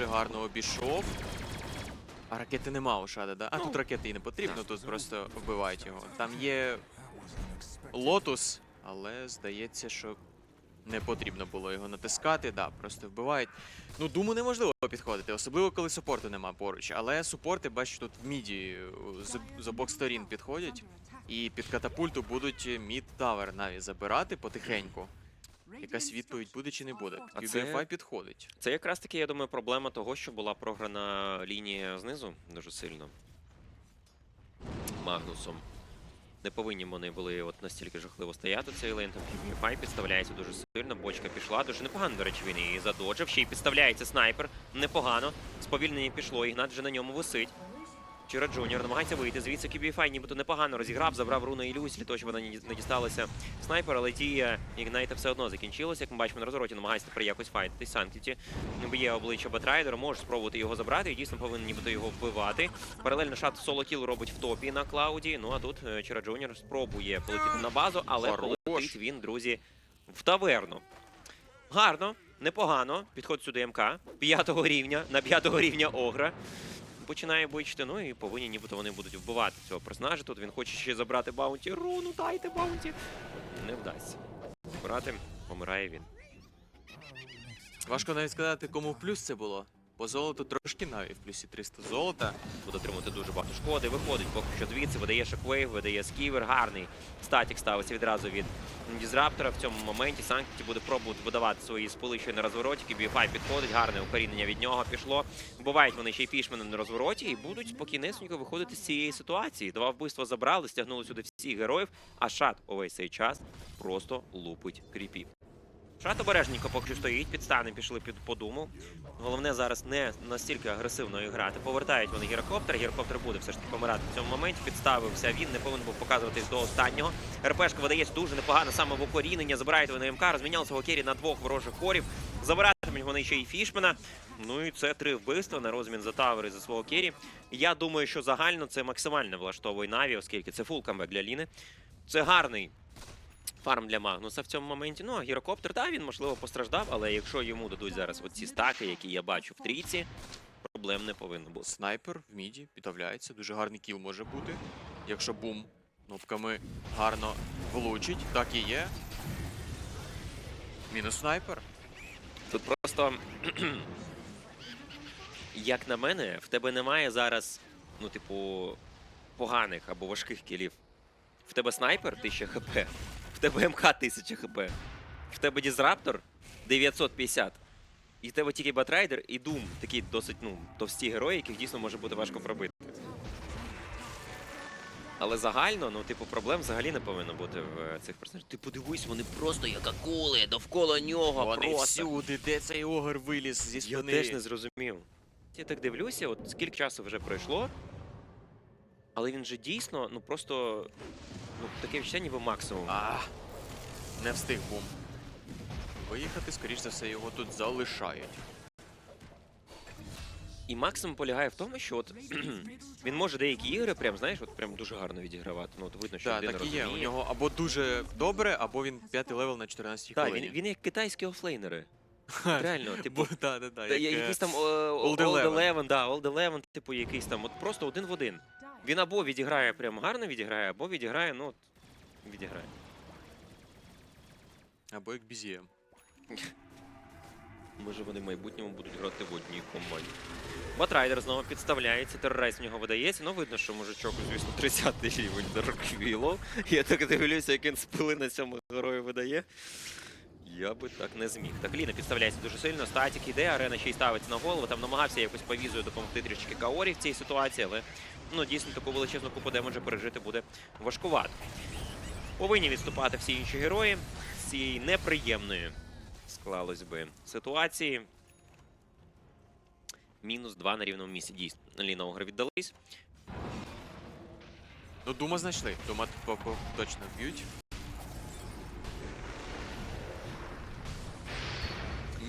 дуже гарно обійшов. А ракети нема у Шада, да? А Ну, тут ракети і не потрібно, тут просто вбивають його. Там є лотус, але здається, що не потрібно було його натискати. Да, просто вбивають. Ну, думу неможливо підходити, особливо коли супорту нема поруч. Але супорти, бачу, тут в міді е, з, з обох сторін підходять. І під катапульту будуть мід тавер навіть забирати потихеньку. Якась відповідь буде чи не буде. А це- підходить. Це якраз таки, я думаю, проблема того, що була програна лінія знизу дуже сильно. Магнусом. Не повинні вони були от настільки жахливо стояти цей лейн. Там PvP підставляється дуже сильно. Бочка пішла. Дуже непогано, до речі, він її задоджив. Ще й підставляється снайпер. Непогано. Сповільнення пішло. Ігнат вже на ньому висить. Чира Джуніор намагається вийти. Звідси QBFI нібито непогано розіграв, забрав руну ілюзії для того, щоб вона не дісталася снайпера, але дія Ігнайта все одно закінчилася. Як ми бачимо на розвороті, намагається тепер якось файтитись. Санктіті б'є обличчя Батрайдера, може спробувати його забрати і дійсно повинен нібито його вбивати. Паралельно шат соло кіл робить в топі на Клауді. Ну а тут е, Чира Джуніор спробує полетіти на базу, але полетить він, друзі, в таверну. Гарно, непогано. Підходить сюди МК. П'ятого рівня на п'ятого рівня Огра. Починає бичити, ну і повинні нібито вони будуть вбивати цього персонажа. Тут він хоче ще забрати баунті. Руну, дайте баунті. Не вдасться. Брати помирає він. Важко навіть сказати, кому в плюс це було. По золоту трошки навіть в плюсі 300 золота. Буде отримати дуже багато шкоди. Виходить поки що звідси, видає шоквейв, видає сківер. Гарний статік ставиться відразу від дізраптора. В цьому моменті Санкті буде пробувати видавати свої спили на розвороті. BFI підходить, гарне укорінення від нього пішло. Бувають вони ще й фішмени на розвороті і будуть спокійнесенько виходити з цієї ситуації. Два вбивства забрали, стягнули сюди всіх героїв, а шат увесь цей час просто лупить кріпів. Шат обережненько поки що стоїть, підстани пішли під по думу. Головне зараз не настільки агресивно грати. Повертають вони гірокоптер. Гірокоптер буде все ж таки помирати в цьому моменті. Підставився він, не повинен був показуватись до останнього. РПшка видається дуже непогано саме в укорінення. Забирають вони МК, розміняли свого кері на двох ворожих хорів. Забиратимуть вони ще й фішмена. Ну і це три вбивства на розмін за тавери за свого кері. Я думаю, що загально це максимально влаштовує Наві, оскільки це фул камбек для Ліни. Це гарний фарм для Магнуса в цьому моменті. Ну, а гірокоптер, так, він можливо постраждав, але якщо йому дадуть зараз оці стаки, які я бачу в трійці, проблем не повинно бути. Снайпер в міді підавляється. Дуже гарний кіл може бути. Якщо бум кнопками гарно влучить, так і є. Мінус снайпер. Тут просто, як на мене, в тебе немає зараз, ну, типу, поганих або важких кілів. В тебе снайпер 1000 хп, в тебе МК 1000 хп, в тебе дізраптор 950. І в тебе тільки Батрайдер і Дум, такі досить ну, товсті герої, яких дійсно може бути важко пробити. Але загально, ну, типу, проблем взагалі не повинно бути в е, цих персонажів. Ти подивись, вони просто як акули довкола нього. Вони просто. всюди, де цей огр виліз зі Я спини. теж не зрозумів. Я так дивлюся, от скільки часу вже пройшло, але він же дійсно, ну просто ну, таке відчуття ніби максимум. А, не встиг бум. Виїхати, скоріш за все, його тут залишають. І максимум полягає в тому, що от він може деякі ігри, прям знаєш, от прям дуже гарно відігравати. Ну, от видно, що Так, людина так і є. У розуміє. нього або дуже добре, або він п'ятий левел на 14 Так, хвилині. він, він як китайські офлейнери. Реально, типу, да, да, Та як, я- е, якийсь там е, Old Old Eleven. Eleven, да, Old Eleven, типу якийсь там, от просто один в один. Він або відіграє прям гарно відіграє, або відіграє, ну, от, відіграє. Або як BZM. Може вони в майбутньому будуть грати в одній команді. Батрайдер знову підставляється, терорайз в нього видається. Ну, видно, що мужичок, звісно, 30 рівень Дарквілов. Я так дивлюся, як він спили на цьому герою видає. Я би так не зміг. Так, Ліна підставляється дуже сильно, статік іде, арена ще й ставиться на голову. Там намагався якось повізою допомогти трішки Каорі в цій ситуації, але ну, дійсно таку величезну купу демеджа пережити буде важкувато. Повинні відступати всі інші герої з цієї неприємної склалось би ситуації. Мінус 2 на рівному місці. Дійсно, Ліна Огра віддались. Ну, Дума знайшли. Дума поки точно б'ють.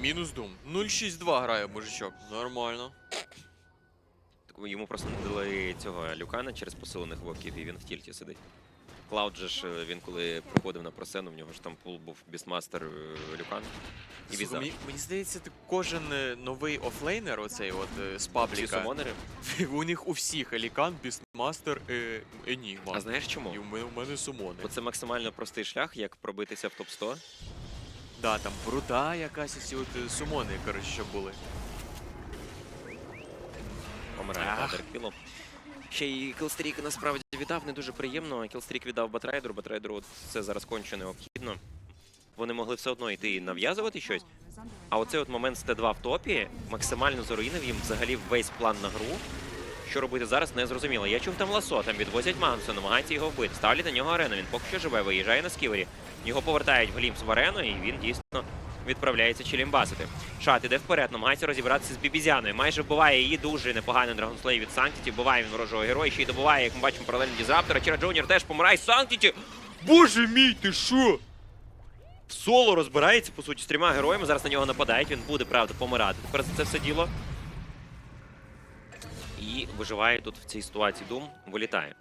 Мінус Дум. 0-6-2 грає мужичок. Нормально. Йому просто не дали цього люкана через посилених воків, і він в тільті сидить. Клауд же ж е, він коли приходив на просену, в нього ж там пул був бісмастер е, Люкан і Слухай, мені, мені здається, ти- кожен е, новий офлейнер, оцей от е, з Всі пабліка, сумонери. у них у всіх Елікан, Бістмастер, е, Енігма. А знаєш чому? І у мене, у мене сумони. Бо це максимально простий шлях, як пробитися в топ-100. Да, там бруда якась, ці от е, сумони, коротше, що були. Помирає Ах. Бадеркіло. Ще й кілстрік насправді віддав не дуже приємно. Кілстрік віддав Батрайдеру. Батрайдеру це зараз конче необхідно. Вони могли все одно йти і нав'язувати щось. А оцей от момент з Т2 в топі максимально заруїнив їм взагалі весь план на гру. Що робити зараз, не зрозуміло. Я чув там ласо, там відвозять Магнуса, намагаються його вбити. Ставлять на нього арену. Він поки що живе, виїжджає на сківері. Його повертають в Глімс в арену, і він дійсно відправляється чилімбасити. Шат іде вперед, намагається розібратися з бібізяною. Майже вбиває її дуже непогано Драгонслей від Санктіті. Вбиває він ворожого героя, ще й добуває, як ми бачимо, паралельно Дізраптора. Чера Джуніор теж помирає з Санктіті. Боже мій, ти що? В соло розбирається, по суті, з трьома героями. Зараз на нього нападають. Він буде, правда, помирати. Тепер за це все діло. І виживає тут в цій ситуації Дум. Вилітає.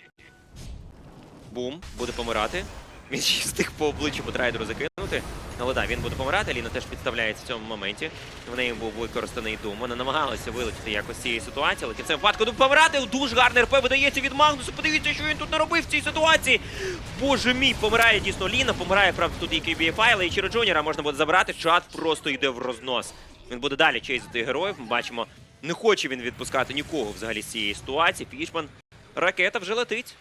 Бум, буде помирати. Він й встиг по обличчю Ботрайдеру закинути. Але так, він буде помирати. Ліна теж підставляється в цьому моменті. В неї був використаний Дум. Вона намагалася вилетіти якось з цієї ситуації, але в кінцевому випадку Дум помирати. Дуже гарний РП видається від Магнуса. Подивіться, що він тут наробив в цій ситуації. Боже мій, помирає дійсно Ліна, помирає, правда, тут і KBFI, але і Чіро Джуніора можна буде забрати. Чат просто йде в рознос. Він буде далі чейзити героїв. Ми бачимо, не хоче він відпускати нікого взагалі з цієї ситуації. Фішман. Ракета вже летить.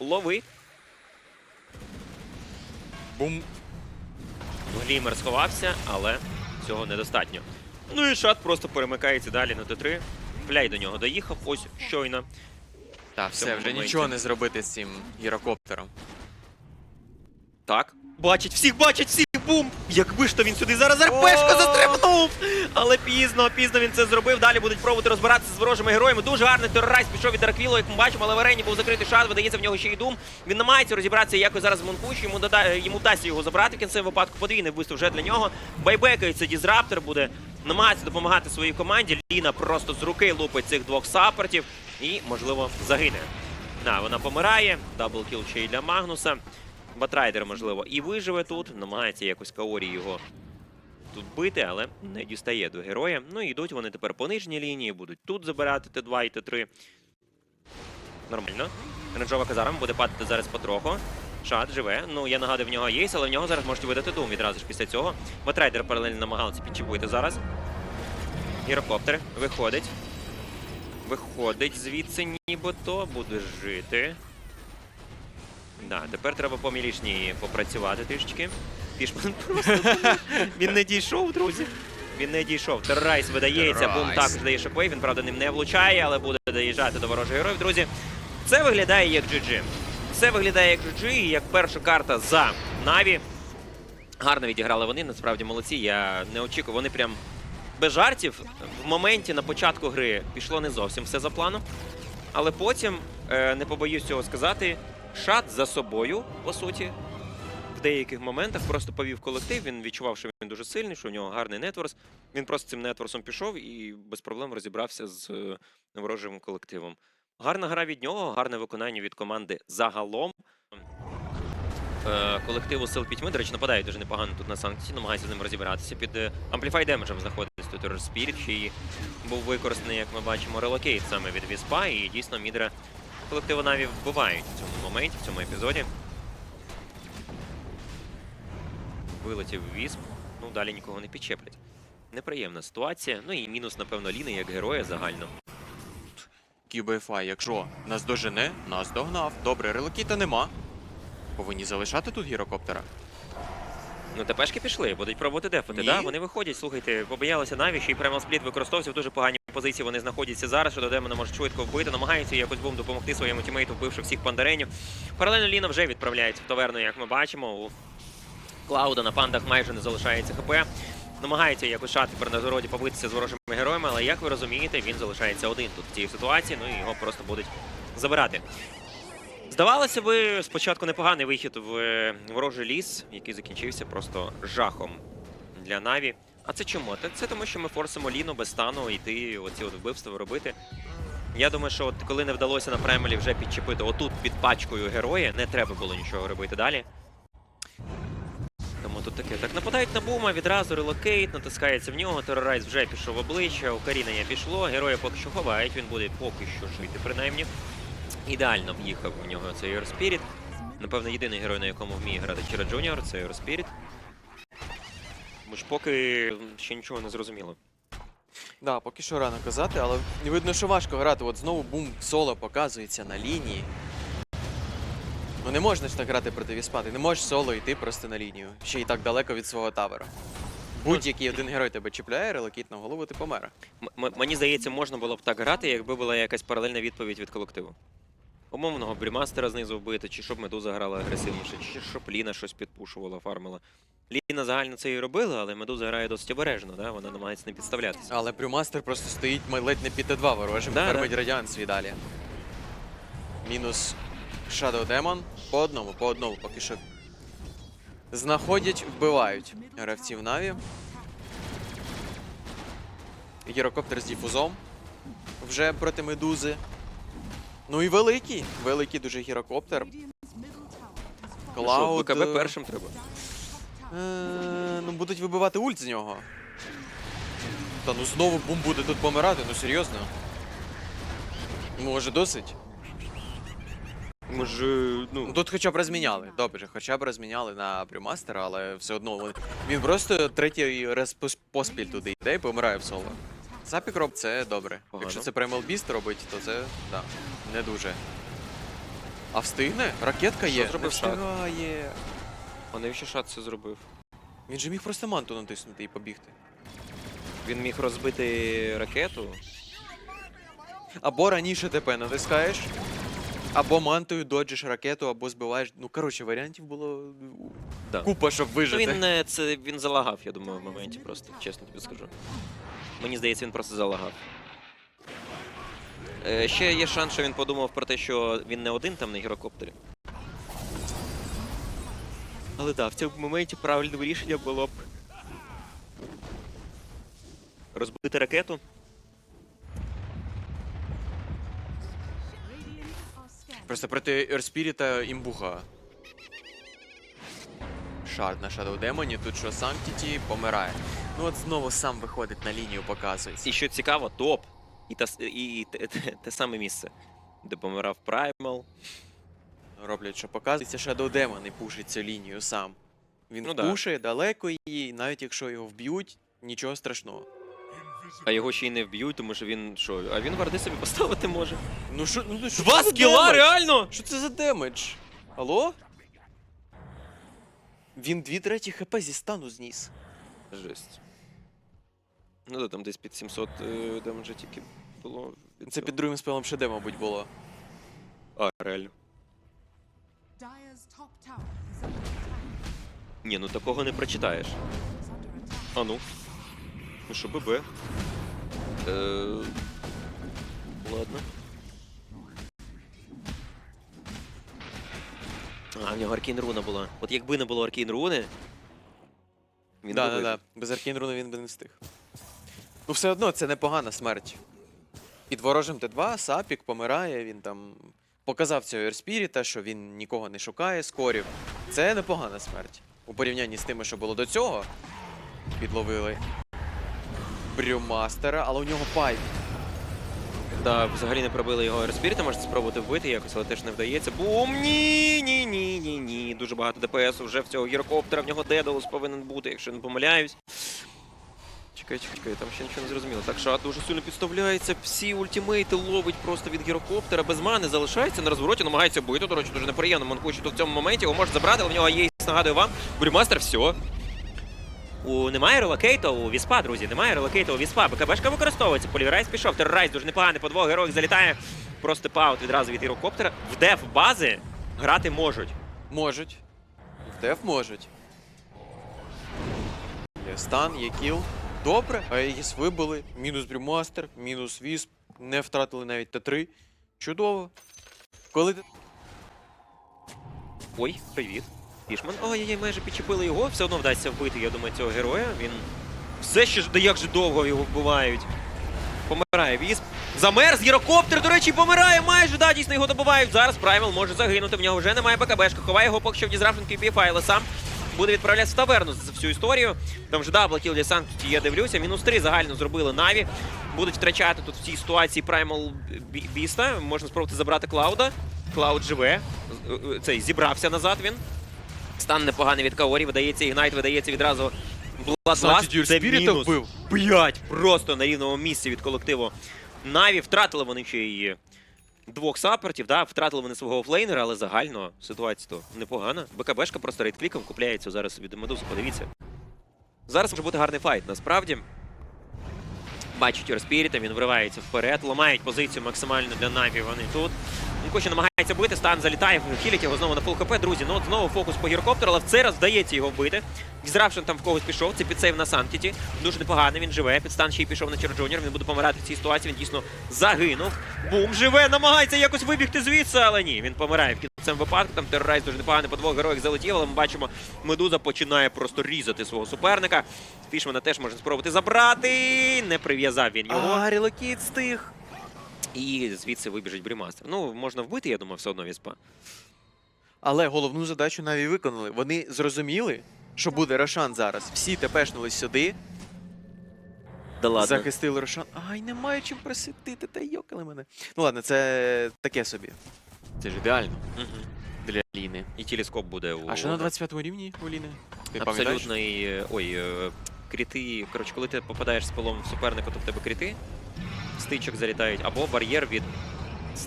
Лови. Бум. Глімер сховався, але цього недостатньо. Ну і шат просто перемикається далі на Т3. Фляй до нього доїхав, ось щойно. Та все, вже моменті. нічого не зробити з цим гірокоптером. Так. Бачить всіх, бачить всіх! Бум! Якби ж то він сюди зараз РПшка О! застрибнув! Але пізно, пізно він це зробив. Далі будуть пробувати розбиратися з ворожими героями. Дуже гарний терорайз пішов від Арквіло, як ми бачимо, але в арені був закритий шат, видається в нього ще й дум. Він намагається розібратися якось зараз в Монпуші, йому, дода... йому вдасться його забрати в кінцевому випадку. Подвійне вбивство вже для нього. Байбекається Дізраптор, буде намагатися допомагати своїй команді. Ліна просто з руки лупить цих двох саппортів і, можливо, загине. Да, вона помирає. Даблкіл ще й для Магнуса. Батрайдер, можливо, і виживе тут, намагається якось Каорі його тут бити, але не дістає до героя. Ну і йдуть вони тепер по нижній лінії, будуть тут забирати Т2 і Т3. Нормально. Ренджова казарма буде падати зараз потроху. Шат живе. Ну, я нагадую, в нього єйс, але в нього зараз можуть видати дум відразу ж після цього. Батрайдер паралельно намагається підчепити зараз. Гірокоптер виходить. Виходить звідси нібито, буде жити. Да, тепер треба по мілішні попрацювати трішечки. Пішман просто він не дійшов, друзі. Він не дійшов. Террайс видається, бум також дає шоквейв. Він правда ним не влучає, але буде доїжджати до ворожих героїв. Друзі, це виглядає як GG. Це виглядає як GG і як перша карта за Наві. Гарно відіграли вони, насправді молодці. Я не очікував. Вони прям без жартів. В моменті на початку гри пішло не зовсім все за планом. Але потім, е, не побоюсь цього сказати, шат за собою, по суті, в деяких моментах просто повів колектив. Він відчував, що він дуже сильний, що у нього гарний нетворс. Він просто цим нетворсом пішов і без проблем розібрався з е, ворожим колективом. Гарна гра від нього, гарне виконання від команди загалом. Е, Колективу сил пітьми, до речі, нападають дуже непогано тут на санкції, намагаються з ним розібратися. Під е, Amplify Damage знаходиться тут Spirit, ще був використаний, як ми бачимо, релокейт саме від Віспа, і дійсно мідра колективу Наві вбивають в цьому моменті, в цьому епізоді. Вилетів Вісп, ну далі нікого не підчеплять. Неприємна ситуація. Ну і мінус, напевно, Ліни як героя загально. QBFI, якщо нас дожене, нас догнав. Добре, релокіта нема. Повинні залишати тут гірокоптера. Ну, ТПшки пішли, будуть пробувати дефати. Да? Вони виходять, слухайте, побоялися Наві, й прямо спліт використовувався в дуже поганій позиції. Вони знаходяться зараз, що демона може швидко вбити, намагаються якось бум допомогти своєму тімейту, вбивши всіх пандаренів. Паралельно Ліна вже відправляється в таверну, як ми бачимо. У Клауда на пандах майже не залишається ХП. Намагається якось шат тепер на зороді побитися з ворожими героями, але як ви розумієте, він залишається один тут в цій ситуації, ну і його просто будуть забирати. Здавалося би, спочатку непоганий вихід в е, ворожий ліс, який закінчився просто жахом для Наві. А це чому? Це тому, що ми форсимо Ліну без стану йти оці от вбивства робити. Я думаю, що от коли не вдалося на Премелі вже підчепити отут під пачкою героя, не треба було нічого робити далі. Тому тут таке. Так нападають на бума, відразу релокейт, натискається в нього, терорайз вже пішов в обличчя, укорінення пішло, героя поки що ховають, він буде поки що жити, принаймні. Ідеально в'їхав в нього цей Spirit. Напевно, єдиний герой, на якому вміє грати Чіра Джуніор, це Spirit. Тому ж поки ще нічого не зрозуміло. Да, поки що рано казати, але видно, що важко грати. От знову бум соло показується на лінії. Ну не можна ж так грати проти Віспа, ти не можеш соло йти просто на лінію. Ще й так далеко від свого тавера. Будь-який один герой тебе чіпляє, релокіт на голову, ти помер. М- м- мені здається, можна було б так грати, якби була якась паралельна відповідь від колективу. Умовного брімастера знизу вбити, чи щоб медуза грала агресивніше, чи щоб Ліна щось підпушувала, фармила. Ліна загально це і робила, але медуза грає досить обережно, да? вона намагається не підставлятися. Але Брюмастер просто стоїть ледь не під Т2 ворожим, Да, фермить радіант свій далі. Мінус Shadow Demon. По одному, по одному поки що. Знаходять, вбивають гравців Наві. Гірокоптер з діфузом. Вже проти медузи. Ну і великий, великий дуже гірокоптер. Клауд. БКБ е, першим треба. Е, ну, будуть вибивати ульт з нього. Та ну знову бум буде тут помирати, ну серйозно. Може досить? Може, Ну ну. тут хоча б розміняли. Добре, хоча б розміняли на Брюмастера, але все одно він просто третій раз поспіль туди йде і помирає в соло. Запік роб це добре. Погано. Якщо це Primal Beast робить, то це да, не дуже. А встигне? Ракетка Що є. зробив не встигає. А навіщо шат це зробив? Він же міг просто манту натиснути і побігти. Він міг розбити ракету. Або раніше ТП натискаєш, або мантою доджиш ракету, або збиваєш. Ну, коротше, варіантів було Да. купа, щоб Ну, вижити. він не це він залагав, я думаю, в моменті просто, чесно тобі скажу. Мені здається, він просто залагав. Е, ще є шанс, що він подумав про те, що він не один там на гірокоптері. Але так, в цьому моменті правильним рішенням було б розбити ракету. Просто проти Ерспіріта імбуха. Шард на Shadow Демоні, тут що Sanctity помирає. Ну от знову сам виходить на лінію, показується. І що цікаво, топ. І, та, і, і те, те, саме місце, де помирав Праймал. Роблять, що показується Shadow Demon і пушить цю лінію сам. Він Ну да. далеко її, навіть якщо його вб'ють, нічого страшного. А його ще й не вб'ють, тому що він що? А він варди собі поставити може. Ну що, ну що Два скіла, демедж? реально! Що це за демедж? Алло? Він дві треті хп зі стану зніс. Жесть. Ну да, там десь під 700 е, демеджа тільки було. від Це цього. під другим спелом ще де, мабуть, було. А, реально. Ні, ну такого не прочитаєш. А ну. Ну що, ББ. Е, ладно. А, в нього Аркейн руна була. От якби не було Аркейн руни. Він да, да, да. Без Аркейнруна він би не встиг. Ну, все одно, це непогана смерть. Під ворожим Т2 Сапік помирає, він там показав цього Ерспіріта, що він нікого не шукає скорів. Це непогана смерть. У порівнянні з тими, що було до цього. Підловили Брюмастера, але у нього пайп. Да, взагалі не пробили його Ерспіріта, можете спробувати вбити якось, але теж не вдається. Бум! Ні, ні, ні, ні, ні. Дуже багато ДПС вже в цього гірокоптера, в нього Дедалус повинен бути, якщо не помиляюсь. Чекай, чекай, чекай, там ще нічого не зрозуміло. Так шат дуже сильно підставляється. Всі ультимейти ловить просто від гірокоптера. Без мани залишається на розвороті, намагається бити. До речі, дуже неприємно. Манкучі тут в цьому моменті його може забрати, але в нього є, нагадую вам, Брюмастер, все. У немає релокейта у Віспа, друзі. Немає релокейта у Віспа. БКБшка використовується. Поліврайс пішов. Террорайс дуже непоганий. По двох героях залітає. Просто паут відразу від гірокоптера. В деф бази грати можуть. Можуть. В деф можуть. Є стан, є кіл. Добре, Аегіс вибили. Мінус Брюмастер, мінус Вісп. Не втратили навіть Т3. Чудово. Коли ти Ой, привіт. Пішман. Ой-ой-ой, майже підчепили його. Все одно вдасться вбити, я думаю, цього героя. Він все ще ж, да як же довго його вбивають. Помирає Вісп. Замерз, гірокоптер, до речі, помирає майже. Да, дійсно його добивають. Зараз Праймал може загинути. В нього вже немає БКБшка. Ховає його поки що в Дізрафшн QPFI, але сам буде відправлятися в таверну за всю історію. Там вже даблкіл для Санктуті, я дивлюся. Мінус 3 загально зробили Наві. Будуть втрачати тут в цій ситуації Праймал Біста. Можна спробувати забрати Клауда. Клауд живе. Е, Цей зібрався назад він. Стан непоганий від Каорі, видається Ігнайт, видається відразу. Значить, Це мінус вбив. 5 просто на рівному місці від колективу Наві. Втратили вони ще й двох саппортів, да? втратили вони свого офлейнера, але загально ситуація то непогана. БКБшка просто рейдкліком купляється зараз від Медузи, подивіться. Зараз може бути гарний файт, насправді. Бачить Юрспіріта, він вривається вперед, ламають позицію максимально для Наві. Вони тут. Нкоші намагається бити, стан залітає, хілять його знову на фул ХП. Друзі, ну от знову фокус по гірокоптеру, але в цей раз вдається його вбити. Дізрапшн там в когось пішов, це підсейв на Санктіті. Дуже непоганий, він живе. Підстан ще й пішов на Черджуніор. Він буде помирати в цій ситуації. Він дійсно загинув. Бум, живе, намагається якось вибігти звідси, але ні. Він помирає в кінцем випадку. Там терорайз дуже непоганий по двох героях залетів, але ми бачимо, Медуза починає просто різати свого суперника. Фішмана теж можна спробувати забрати. Не прив'язав він його. А, релокіт стих. І звідси вибіжить Брімастер. Ну, можна вбити, я думаю, все одно віспа. Але головну задачу Наві виконали. Вони зрозуміли, що буде Рошан зараз. Всі тепешнулись сюди, Да ладно. захистили Рошан. Ай, немає чим присвятити, та йокали мене. Ну ладно, це таке собі. Це ж ідеально Мгм. для Ліни. І телескоп буде у. А що на 25 рівні у Ліни? Ти е, Ой, е, кріти. Коротше, коли ти попадаєш з полом в суперника, то в тебе кріти. Стичок залітають, або бар'єр від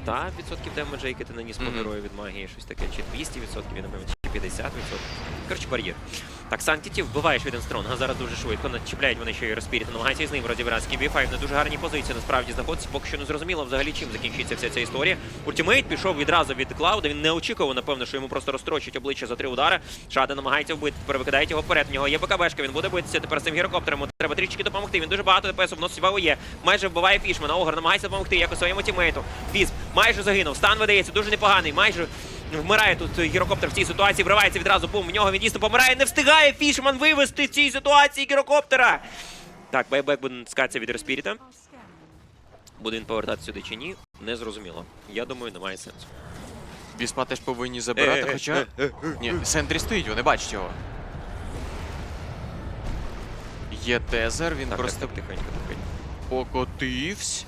100% демеджа, який ти наніс по герою від магії, щось таке, чи 200%, він напевно, чи 50%. Коротше, бар'єр. Так, Санктіті вбиваєш від Енстронга, зараз дуже швидко. Начіпляють вони ще й розпіріт, намагаються з ним розібратися. Кібіфайв на дуже гарній позиції насправді знаходиться. Поки що не зрозуміло взагалі, чим закінчиться вся ця історія. Ультимейт пішов відразу від Клауда. Він не очікував, напевно, що йому просто розстрочать обличчя за три удари. Шада намагається вбити, тепер його вперед. В нього є БКБшка, він буде битися тепер з цим гірокоптером. Треба трішки допомогти. Він дуже багато ДПС вносить в АОЄ. Майже вбиває Фішмана. Огр намагається допомогти якось своєму тімейту. Вісп майже загинув. Стан видається дуже непоганий. Майже вмирає тут гірокоптер в цій ситуації. Вривається відразу. Бум. В нього він дійсно помирає. Не встигає Фішман вивести в цій ситуації гірокоптера. Так, байбек буде натискатися від Респіріта. Буде він повертатися сюди чи ні? Не зрозуміло. Я думаю, немає сенсу. Віспа теж повинні забирати, хоча. Ні, Сентрі стоїть, вони бачать його. Є тезер, він Так, просто так, так, тихенько, тихенько. покотився.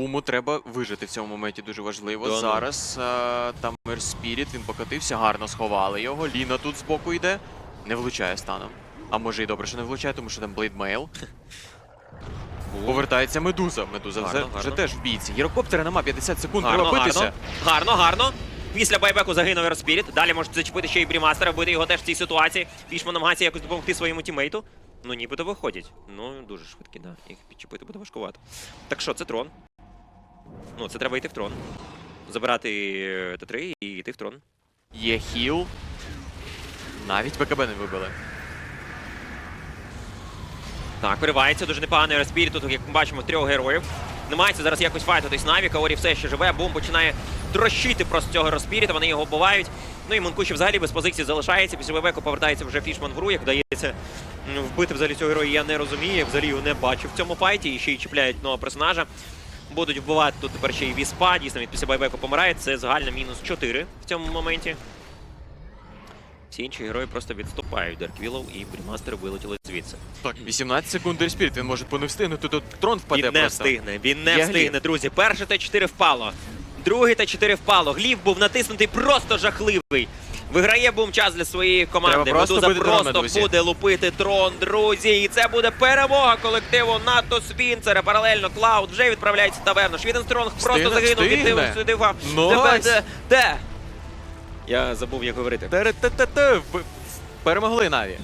Буму треба вижити в цьому моменті дуже важливо. Да, ну. Зараз а, там Мер Спіріт, він покотився, гарно сховали його. Ліна тут збоку йде. Не влучає станом. А може і добре, що не влучає, тому що там Блейдмейл. Повертається Медуза. Медуза Гарно, вже, вже гарно. теж в бійці. Гірокоптера нема 50 секунд, Гарно, треба битися. гарно, гарно, гарно. Після байбеку загинув Ерспіріт. Далі можуть зачепити ще й Брімастера, вбити його теж в цій ситуації. Фішман намагається якось допомогти своєму тімейту. Ну, нібито виходять. Ну, дуже швидкі, да. Їх підчепити буде важкувато. Так що, це трон. Ну, це треба йти в трон. Забирати е, Т3 і йти в трон. Є хіл. Навіть БКБ не вибили. Так, виривається дуже непоганий Респіріт. Тут, як ми бачимо, трьох героїв. Намагається зараз якось файтитись Наві, Каорі все ще живе, бум починає трощити просто цього Респіріта, вони його вбивають. Ну і Монкучі взагалі без позиції залишається. Після Бебеку повертається вже Фішман в гру, як вдається вбити взагалі цього героя, я не розумію, я взагалі його не бачу в цьому файті, і ще й чіпляють нового персонажа. Будуть вбивати тут тепер ще й Віспа, дійсно він після байбеку помирає. Це загально мінус 4 в цьому моменті. Всі інші герої просто відступають. Дерквілов і Брімастер вилетіли звідси. Так, 18 секунд Спіріт, він може по не встигнути, тут трон впаде Він не просто. встигне, він не Є встигне, гліф. друзі. Перше Т4 впало. Другий Т4 впало. Гліф був натиснутий просто жахливий. Виграє бум час для своєї команди. Треба просто Медуза бити просто дрони, буде лупити трон, друзі. І це буде перемога колективу НАТО Свінцера. Паралельно Клауд вже відправляється в таверну. Швіденстронг просто загинув від Найс. Де? Де? Я забув, як говорити. Перемогли Наві.